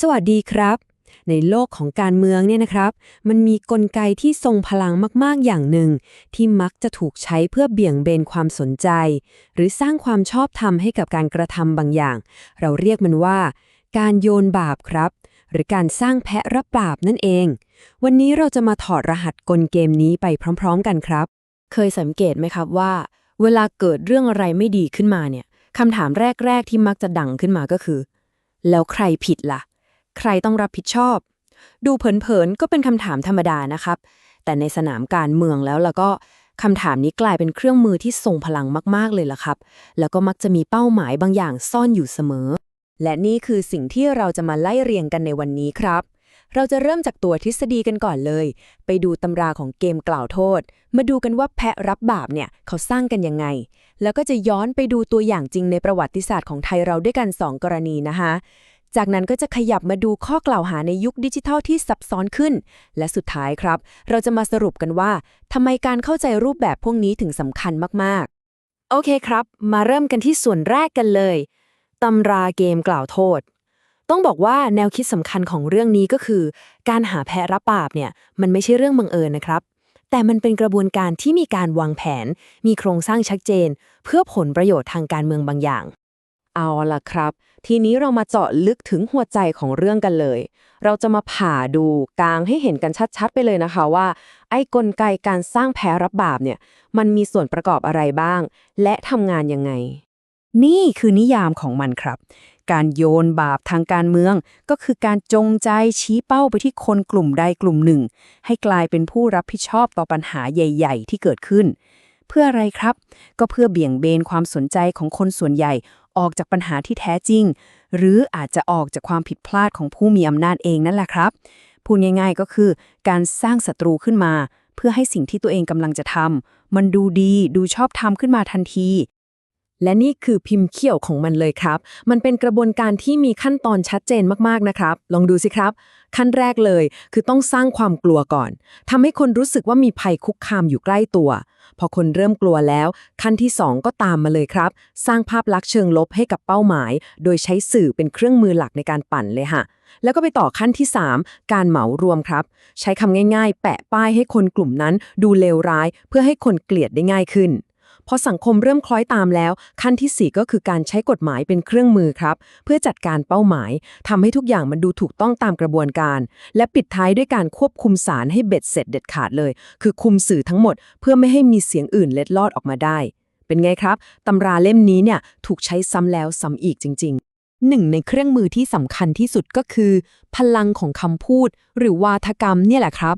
สวัสดีครับ ในโลกของการเมืองเนี่ยนะครับ มันมีกลไกที่ทรงพลังมาก ๆ อย่างหนึ่ง ที่มักจะถูกใช้เพื่อเบี่ยงเบนความสนใจ หรือสร้างความชอบธรรมให้กับการกระทำบางอย่าง เราเรียกมันว่า การโยนบาปครับ หรือการสร้างแพะรับบาปนั่นเอง วันนี้เราจะมาถอดรหัสกลเกมนี้ไปพร้อม ๆ กันครับ เคยสังเกตไหมครับว่า เวลาเกิดเรื่องอะไรไม่ดีขึ้นมาเนี่ยคำถามแรก ๆ ที่มักจะดังขึ้นมาก็คือ แล้วใครผิดล่ะ ใครต้องรับผิดชอบ ดูเผินๆก็เป็นคำถามธรรมดานะครับ แต่ในสนามการเมืองแล้วแล้วก็คำถามนี้กลายเป็นเครื่องมือที่ทรงพลังมากๆเลยล่ะครับ แล้วก็มักจะมีเป้าหมายบางอย่างซ่อนอยู่เสมอ และนี่คือสิ่งที่เราจะมาไล่เรียงกันในวันนี้ครับ เราจะเริ่มจากตัวทฤษฎีกันก่อนเลย ไปดูตำราของเกมกล่าวโทษ มาดูกันว่าแพะรับบาปเนี่ยเขาสร้างกันยังไง แล้วก็จะย้อนไปดูตัวอย่างจริงในประวัติศาสตร์ของไทยเราด้วยกัน 2 กรณีนะคะ จากนั้นก็จะขยับมาดูข้อกล่าวหาในยุคดิจิทัลที่ซับซ้อนขึ้น และสุดท้ายครับ เราจะมาสรุปกันว่าทำไมการเข้าใจรูปแบบพวกนี้ถึงสำคัญมากๆ โอเคครับ มาเริ่มกันที่ส่วนแรกกันเลยตำราเกมกล่าวโทษ ต้องบอกว่าแนวคิดสำคัญของเรื่องนี้ก็คือ การหาแพะรับบาปเนี่ยมันไม่ใช่เรื่องบังเอิญนะครับแต่มันเป็นกระบวนการที่มีการวางแผน มีโครงสร้างชัดเจน เพื่อผลประโยชน์ทางการเมืองบางอย่าง เอาล่ะครับ ทีนี้เรามาเจาะลึกถึงหัวใจของเรื่องกันเลย เราจะมาผ่าดูกลางให้เห็นกันชัดๆ ไปเลยนะคะว่า ไอ้กลไกการสร้างแพ้รับบาปเนี่ย มันมีส่วนประกอบอะไรบ้าง และทำงานยังไง นี่คือนิยามของมันครับ การโยนบาปทางการเมือง ก็คือการจงใจชี้เป้าไปที่คนกลุ่มใดกลุ่มหนึ่ง ให้กลายเป็นผู้รับผิดชอบต่อปัญหาใหญ่ ๆ ที่เกิดขึ้น เพื่ออะไรครับ ก็เพื่อเบี่ยงเบนความสนใจของคนส่วนใหญ่ ออกจากปัญหาที่แท้จริง หรืออาจจะออกจากความผิดพลาดของผู้มีอำนาจเองนั่นแหละครับ พูดง่ายๆก็คือ การสร้างศัตรูขึ้นมา เพื่อให้สิ่งที่ตัวเองกำลังจะทำมันดูดีดูชอบทำขึ้นมาทันทีและนี่คือพิมพ์เขี้ยวของมันเลยครับ มันเป็นกระบวนการที่มีขั้นตอนชัดเจนมากๆนะครับ ลองดูสิครับ ขั้นแรกเลย คือต้องสร้างความกลัวก่อนทำให้คนรู้สึกว่ามีภัยคุกคามอยู่ใกล้ตัว อคนเริ่มกลัวแล้ว ขั้นที่ 2 ก็ตามมาเลยครับ สร้างภาพลักษณ์เชิงลบให้กับเป้าหมาย โดยใช้สื่อเป็นเครื่องมือหลักในการปั่นเลยค่ะ แล้วก็ไปต่อขั้นที่ 3 การเหมารวมครับ ใช้คำง่าย ๆ แปะป้ายให้คนกลุ่มนั้นดูเลวร้าย เพื่อให้คนเกลียดได้ง่ายขึ้น พอสังคมเริ่มคล้อยตามแล้ว ขั้นทีสี่ 4 ก็คือการใช้กฎหมายเป็นเครื่องมือครับ เพื่อจัดการเป้าหมายทำให้ทุกอย่างมันดูถูกต้องตามกระบวนการ และปิดท้ายด้วยการควบคุมสารให้เบ็ดเสร็จเด็ดขาดเลย คือคุมสื่อทั้งหมด เพื่อไม่ให้มีเสียงอื่นเล็ดลอดออกมาได้ เป็นไงครับตำราเล่มนี้เนี่ยถูกใช้ซ้ำแล้วซ้ำอีกจริง ๆหนึ่งในเครื่องมือที่สำคัญที่สุดก็คือ พลังของคำพูด หรือวาทกรรมเนี่ยแหละครับ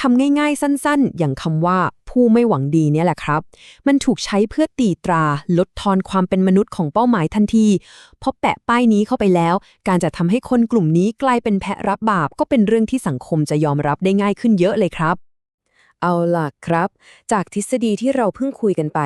คำง่ายๆสั้นๆ อย่างคำว่า ผู้ไม่หวังดีเนี่ยแหละครับ มันถูกใช้เพื่อตีตรา ลดทอนความเป็นมนุษย์ของเป้าหมายทันทีพอแปะป้ายนี้เข้าไปแล้ว การจะทำให้คนกลุ่มนี้กลายเป็นแพะรับบาปก็เป็นเรื่องที่สังคมจะยอมรับได้ง่ายขึ้นเยอะเลยครับ เอาล่ะครับ จากทฤษฎีที่เราเพิ่งคุยกันไป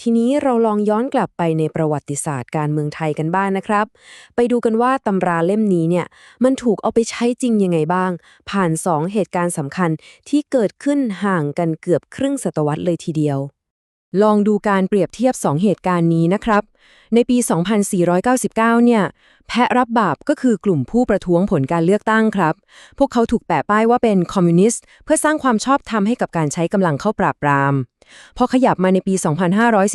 ทีนี้เราลองย้อนกลับไปในประวัติศาสตร์การเมืองไทยกันบ้างนนะครับ ไปดูกันว่าตำราเล่มนี้เนี่ย มันถูกเอาไปใช้จริงยังไงบ้าง ผ่าน 2 เหตุการณ์สำคัญที่เกิดขึ้นห่างกันเกือบครึ่งศตวรรษเลยทีเดียว ลองดูการเปรียบเทียบ 2 เหตุการณ์นี้นะครับ ในปี 2499 เนี่ย แพะรับบาปก็คือกลุ่มผู้ประท้วงผลการเลือกตั้งครับ พวกเขาถูกแปะป้ายว่าเป็นคอมมิวนิสต์เพื่อสร้างความชอบธรรมให้กับการใช้กำลังเข้าปราบปราม พอขยับมาในปี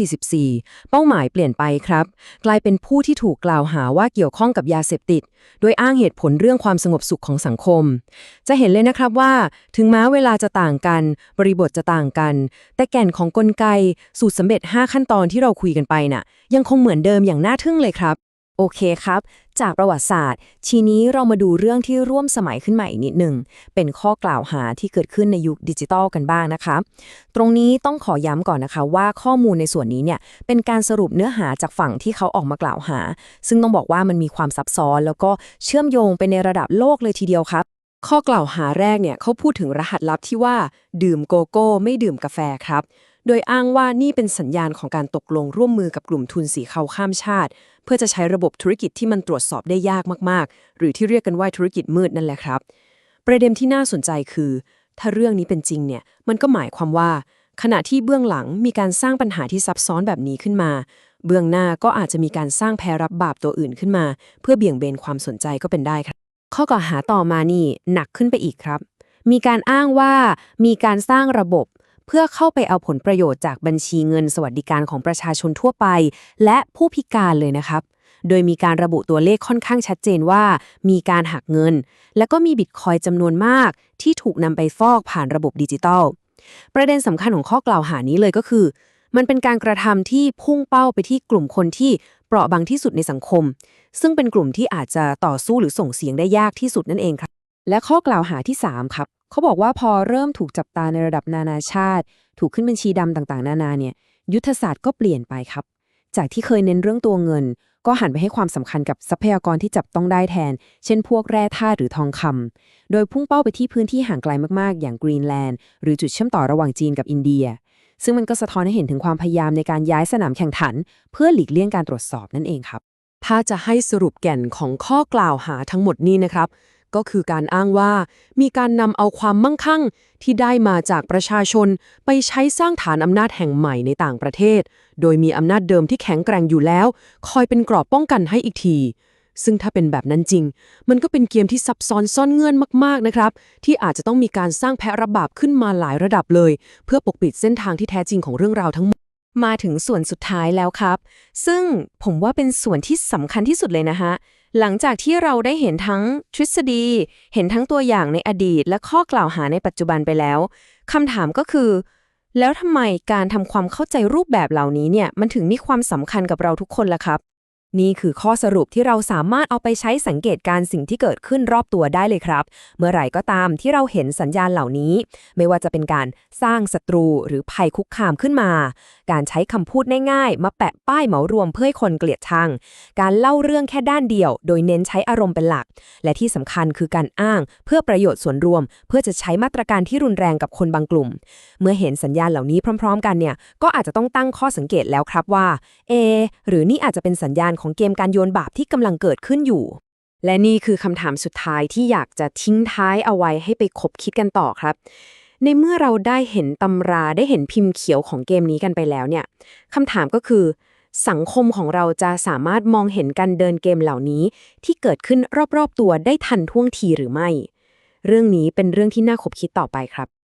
2544 เป้าหมายเปลี่ยนไปครับ กลายเป็นผู้ที่ถูกกล่าวหาว่าเกี่ยวข้องกับยาเสพติด โดยอ้างเหตุผลเรื่องความสงบสุขของสังคม จะเห็นเลยนะครับว่า ถึงแม้เวลาจะต่างกัน บริบทจะต่างกัน แต่แก่นของกลไกสูตรสำเร็จ 5 ขั้นตอนที่เราคุยกันไปน่ะยังคงเหมือนเดิมอย่างน่าทึ่งเลยครับ โอเคครับ จากประวัติศาสตร์ ทีนี้เรามาดูเรื่องที่ร่วมสมัยขึ้นมาอีกนิดหนึ่ง เป็นข้อกล่าวหาที่เกิดขึ้นในยุคดิจิทัลกันบ้างนะคะ ตรงนี้ต้องขอย้ำก่อนนะคะว่าข้อมูลในส่วนนี้เนี่ยเป็นการสรุปเนื้อหาจากฝั่งที่เขาออกมากล่าวหา ซึ่งต้องบอกว่ามันมีความซับซ้อน แล้วก็เชื่อมโยงไปในระดับโลกเลยทีเดียวครับข้อกล่าวหาแรกเนี่ยเขาพูดถึงรหัสลับที่ว่า ดื่มโกโก้ ไม่ดื่มกาแฟครับ โดยอ้างว่านี่เป็นสัญญาณของการตกลงร่วมมือกับกลุ่มทุนสีเขาข้ามชาติ เพื่อจะใช้ระบบธุรกิจที่มันตรวจสอบได้ยากมากๆ หรือที่เรียกกันว่าธุรกิจมืดนั่นแหละครับ ประเด็นที่น่าสนใจคือ ถ้าเรื่องนี้เป็นจริงเนี่ยมันก็หมายความว่า ขณะที่เบื้องหลังมีการสร้างปัญหาที่ซับซ้อนแบบนี้ขึ้นมา เบื้องหน้าก็อาจจะมีการสร้างแพรับบาปตัวอื่นขึ้นมา เพื่อเบี่ยงเบนความสนใจก็เป็นได้ครับ ข้อกล่าวหาต่อมานี่หนักขึ้นไปอีกครับมีการอ้างว่ามีการสร้างระบบ เพื่อเข้าไปเอาผลประโยชน์จากบัญชีเงินสวัสดิการของประชาชนทั่วไป และผู้พิการเลยนะครับ โดยมีการระบุตัวเลขค่อนข้างชัดเจนว่า มีการหักเงิน และก็มีบิตคอยจำนวนมากที่ถูกนำไปฟอกผ่านระบบดิจิตอลประเด็นสำคัญของข้อกล่าวหานี้เลยก็คือ มันเป็นการกระทำที่พุ่งเป้าไปที่กลุ่มคนที่เปราะบางที่สุดในสังคม ซึ่งเป็นกลุ่มที่อาจจะต่อสู้หรือส่งเสียงได้ยากที่สุดนั่นเองครับ และข้อกล่าวหาที่ 3 ครับ เขาบอกว่าพอเริ่มถูกจับตาในระดับนานาชาติ ถูกขึ้นบัญชีดำต่างๆ นานาเนี่ย ยุทธศาสตร์ก็เปลี่ยนไปครับ จากที่เคยเน้นเรื่องตัวเงิน ก็หันไปให้ความสำคัญกับทรัพยากรที่จับต้องได้แทน เช่นพวกแร่ธาตุหรือทองคำโดยพุ่งเป้าไปที่พื้นที่ห่างไกลมากๆ อย่างกรีนแลนด์หรือจุดเชื่อมต่อระหว่างจีนกับอินเดีย ซึ่งมันก็สะท้อนให้เห็นถึงความพยายามในการย้ายสนามแข่งขัน เพื่อหลีกเลี่ยงการตรวจสอบนั่นเองครับ ถ้าจะให้สรุปแก่นของข้อกล่าวหาทั้งหมดนี้นะครับ ก็คือการอ้างว่ามีการนำเอาความมั่งคั่งที่ได้มาจากประชาชน ไปใช้สร้างฐานอำนาจแห่งใหม่ในต่างประเทศ โดยมีอำนาจเดิมที่แข็งแกร่งอยู่แล้ว คอยเป็นกรอบป้องกันให้อีกที ซึ่งถ้าเป็นแบบนั้นจริง มันก็เป็นเกมที่ซับซ้อนซ่อนเงื่อนมากๆนะครับ ที่อาจจะต้องมีการสร้างแพะรับาปขึ้นมาหลายระดับเลย เพื่อปกปิดเส้นทางที่แท้จริงของเรื่องราวทั้งหมดมาถึงส่วนสุดท้ายแล้วครับ ซึ่งผมว่าเป็นส่วนที่สำคัญที่สุดเลยนะฮะ หลังจากที่เราได้เห็นทั้งทฤษฎี เห็นทั้งตัวอย่างในอดีต และข้อกล่าวหาในปัจจุบันไปแล้วคำถามก็คือ แล้วทำไมการทำความเข้าใจรูปแบบเหล่านี้เนี่ยมันถึงมีความสำคัญกับเราทุกคนล่ะครับ นี่คือข้อสรุปที่เราสามารถเอาไปใช้สังเกตการสิ่งที่เกิดขึ้นรอบตัวได้เลยครับ เมื่อไหร่ก็ตามที่เราเห็นสัญญาณเหล่านี้ ไม่ว่าจะเป็นการสร้างศัตรูหรือภัยคุกคามขึ้นมา การใช้คำพูดง่ายๆ มาแปะป้ายเหมารวมเพื่อให้คนเกลียดชัง การเล่าเรื่องแค่ด้านเดียว โดยเน้นใช้อารมณ์เป็นหลัก และที่สำคัญคือการอ้าง เพื่อประโยชน์ส่วนรวม เพื่อจะใช้มาตรการที่รุนแรงกับคนบางกลุ่ม เมื่อเห็นสัญญาณเหล่านี้พร้อม ๆ กันเนี่ย ก็อาจจะต้องตั้งข้อสังเกตแล้วครับว่า เอ หรือนี่อาจจะเป็นสัญญาณของเกมการโยนบาปที่กำลังเกิดขึ้นอยู่ และนี่คือคำถามสุดท้ายที่อยากจะทิ้งท้ายเอาไว้ให้ไปคบคิดกันต่อครับ ในเมื่อเราได้เห็นตำราได้เห็นพิมพ์เขียวของเกมนี้กันไปแล้วเนี่ยคำถามก็คือ สังคมของเราจะสามารถมองเห็นการเดินเกมเหล่านี้ ที่เกิดขึ้นรอบๆตัวได้ทันท่วงทีหรือไม่ เรื่องนี้เป็นเรื่องที่น่าคบคิดต่อไปครับ